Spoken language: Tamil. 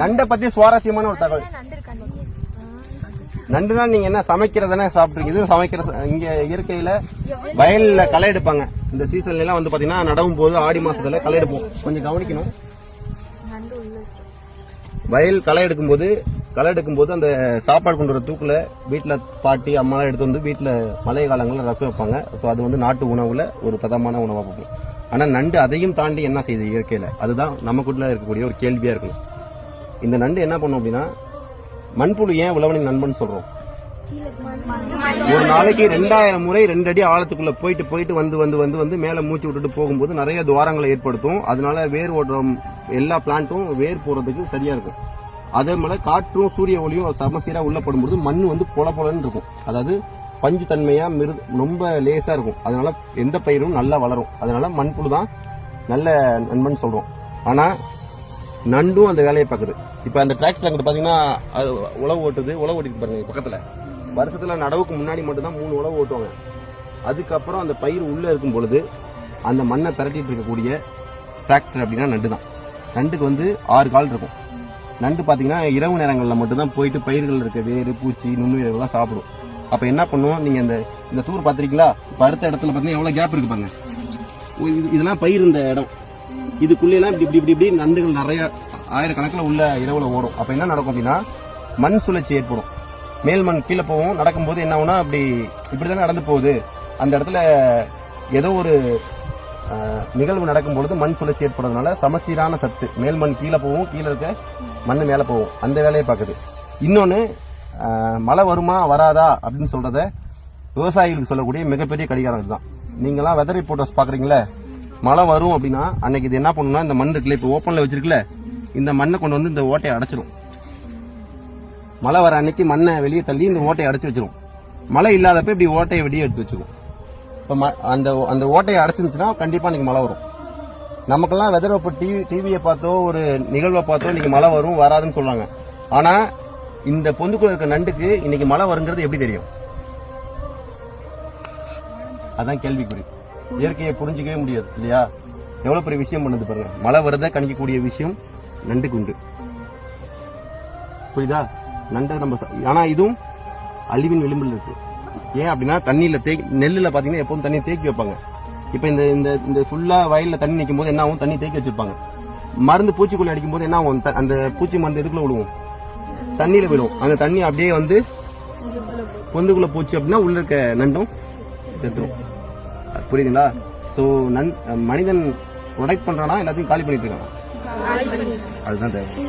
நண்டை பத்தி சுவாரஸ்யமான ஒரு தகவல். நண்டுனா நீங்க என்ன சமைக்கிறதானே சாப்பிட்டுருக்கீங்க. இது சமைக்கிற இங்க இயற்கையில வயல்ல களை எடுப்பாங்க. இந்த சீசன்ல எல்லாம் வந்து பாத்தீங்கன்னா நடவும் போது ஆடி மாசத்துல களை எடுப்போம். கொஞ்சம் கவனிக்கணும். வயல் களை எடுக்கும்போது களை எடுக்கும்போது அந்த சாப்பாடு கொண்டு வர தூக்குல வீட்டுல பாட்டி அம்மாலாம் எடுத்து வந்து வீட்டுல மழை காலங்களில் ரசம் வைப்பாங்க. ஸோ அது வந்து நாட்டு உணவுல ஒரு பிரதமான உணவா பார்ப்போம் ஆனா நண்டு அதையும் தாண்டி என்ன செய்யுது இயற்கையில? அதுதான் நமக்குள்ள இருக்கக்கூடிய ஒரு கேள்வியா இருக்கும் இந்த நண்டு என்ன பண்ணும் அப்படின்னா மண்புழு ஏன் உழவனின் நண்பன் சொல்றோம்? ஒரு நாளைக்கு ரெண்டாயிரம் முறை ரெண்டு அடி ஆழத்துக்குள்ள போயிட்டு போயிட்டு வந்து வந்து வந்து வந்து மேல மூச்சு விட்டுட்டு போகும்போது நிறைய துவாரங்களை ஏற்படுத்தும். அதனால வேர் ஓடுற எல்லா பிளான்ட்டும் வேர் போறதுக்கு சரியா இருக்கும். அதே போல காற்றும் சூரிய ஒளியும் சமசீரா உள்ள படும்போது மண் வந்து பொல பொலன்னு இருக்கும். அதாவது பஞ்சு தன்மையா மிரு ரொம்ப லேசா இருக்கும். அதனால எந்த பயிரும் நல்லா வளரும். அதனால மண்புழு தான் நல்ல நண்பன் சொல்றோம். ஆனா நண்டும் அந்த வேலையை பார்க்குது. இப்ப அந்த டிராக்டர் அங்கிட்டு பாத்தீங்கன்னா அது உழவு ஓட்டுது உழவு ஓட்டிட்டு பாருங்க பக்கத்துல. வருஷத்துல நடவுக்கு முன்னாடி மட்டும்தான் மூணு உழவு ஓட்டுவாங்க. அதுக்கப்புறம் அந்த பயிர் உள்ள இருக்கும் பொழுது அந்த மண்ணை திரட்டிட்டு இருக்கக்கூடிய டிராக்டர் அப்படின்னா நண்டு தான் நண்டுக்கு வந்து ஆறு கால் இருக்கும். நண்டு பாத்தீங்கன்னா இரவு நேரங்களில் மட்டும்தான் போயிட்டு பயிர்கள் இருக்க வேறு பூச்சி நுண்ணுயிர்கள்லாம் சாப்பிடும். அப்ப என்ன பண்ணுவோம்? நீங்க இந்த இந்த தூர் பார்த்துருக்கீங்களா? இப்ப அடுத்த இடத்துல பாத்தீங்கன்னா எவ்வளவு கேப் இருக்கு பாருங்க. இது- இதெல்லாம் பயிர் இந்த இடம். இதுக்குள்ளெல்லாம் இப்படி இப்படி இப்படி இப்படி நண்டுகள் நிறைய ஆயிரக்கணக்கில் உள்ள இரவுல ஓடும். அப்ப என்ன நடக்கும் அப்படின்னா மண் சுழற்சி ஏற்படும். மேல் மண் கீழே போகும். நடக்கும்போது என்ன ஆகும்னா அப்படி இப்படிதானே நடந்து போகுது. அந்த இடத்துல ஏதோ ஒரு நிகழ்வு நடக்கும் பொழுது மண் சுழற்சி ஏற்படுறதுனால சமசீரான சத்து மேல் மண் கீழே போகும் கீழே இருக்க மண் மேலே போகும். அந்த வேலையை பார்க்குது. இன்னொன்று மழை வருமா வராதா அப்படின்னு சொல்றத விவசாயிகளுக்கு சொல்லக்கூடிய மிகப்பெரிய கடிகாரம் இதுதான். நீங்களாம் வெதர் ரிப்போர்ட்டர்ஸ் பார்க்குறீங்களே மழை வரும் அப்படின்னா அன்னைக்கு இது என்ன பண்ணும்னா இந்த மண் இருக்குல்ல இப்போ ஓப்பன்ல வச்சிருக்குல்ல இந்த மண்ணை கொண்டு வந்து இந்த ஓட்டையை அடைச்சிரும். மழை வர அன்னைக்கு மண்ணை வெளியே தள்ளி இந்த ஓட்டையை அடைச்சு வச்சிரும். மழை இல்லாதப்ப இப்படி ஓட்டையை வெளியே எடுத்து வச்சிருக்கும் இப்போ ம- அந்த அந்த ஓட்டையை அடைச்சிருந்துச்சுன்னா கண்டிப்பா இன்னைக்கு மழை வரும். நமக்கெல்லாம் வெதர் இப்போ டிவி டிவியை பார்த்தோ ஒரு நிகழ்வை பார்த்தோ இன்னைக்கு மழை வரும் வராதுன்னு சொல்றாங்க. ஆனா இந்த பொந்துக்குள்ள இருக்க நண்டுக்கு இன்னைக்கு மழை வருங்கிறது எப்படி தெரியும்? அதான் கேள்விக்குறி. இயற்கையை புரிஞ்சிக்கவே முடியாது இல்லையா? எவ்வளவு பெரிய விஷயம் பண்ணுது பாருங்க. மழை வரத கணிக்கக்கூடிய விஷயம்? நண்டுக்கு உண்டு புரியுதா? நண்டை நம்ம ஆனா இதுவும் அழிவின் விளிம்பில் இருக்கு. ஏன் அப்படின்னா தண்ணியில தே நெல்லுல பாத்தீங்கன்னா எப்போதும் தண்ணி தேக்கி வைப்பாங்க. இப்ப இந்த இந்த இந்த ஃபுல்லா வயல்ல தண்ணி நிற்கும் போது என்ன ஆகும்? தண்ணி தேக்கி வச்சிருப்பாங்க. மருந்து பூச்சிக்கொல்லி அடிக்கும் போது என்ன ஆகும்? அந்த பூச்சி மருந்து எதுக்குள்ள விடுவோம் தண்ணியில விடும் அந்த தண்ணி அப்படியே வந்து பொந்துக்குள்ள போச்சு அப்படின்னா உள்ள இருக்க நண்டும் செத்துரும். புரியுதுங்களா? ஸோ நன் மனிதன் ப்ரொடெக்ட் பண்றானா? எல்லாத்தையும் காலி பண்ணிட்டு இருக்கான் அதுதான் தேவை.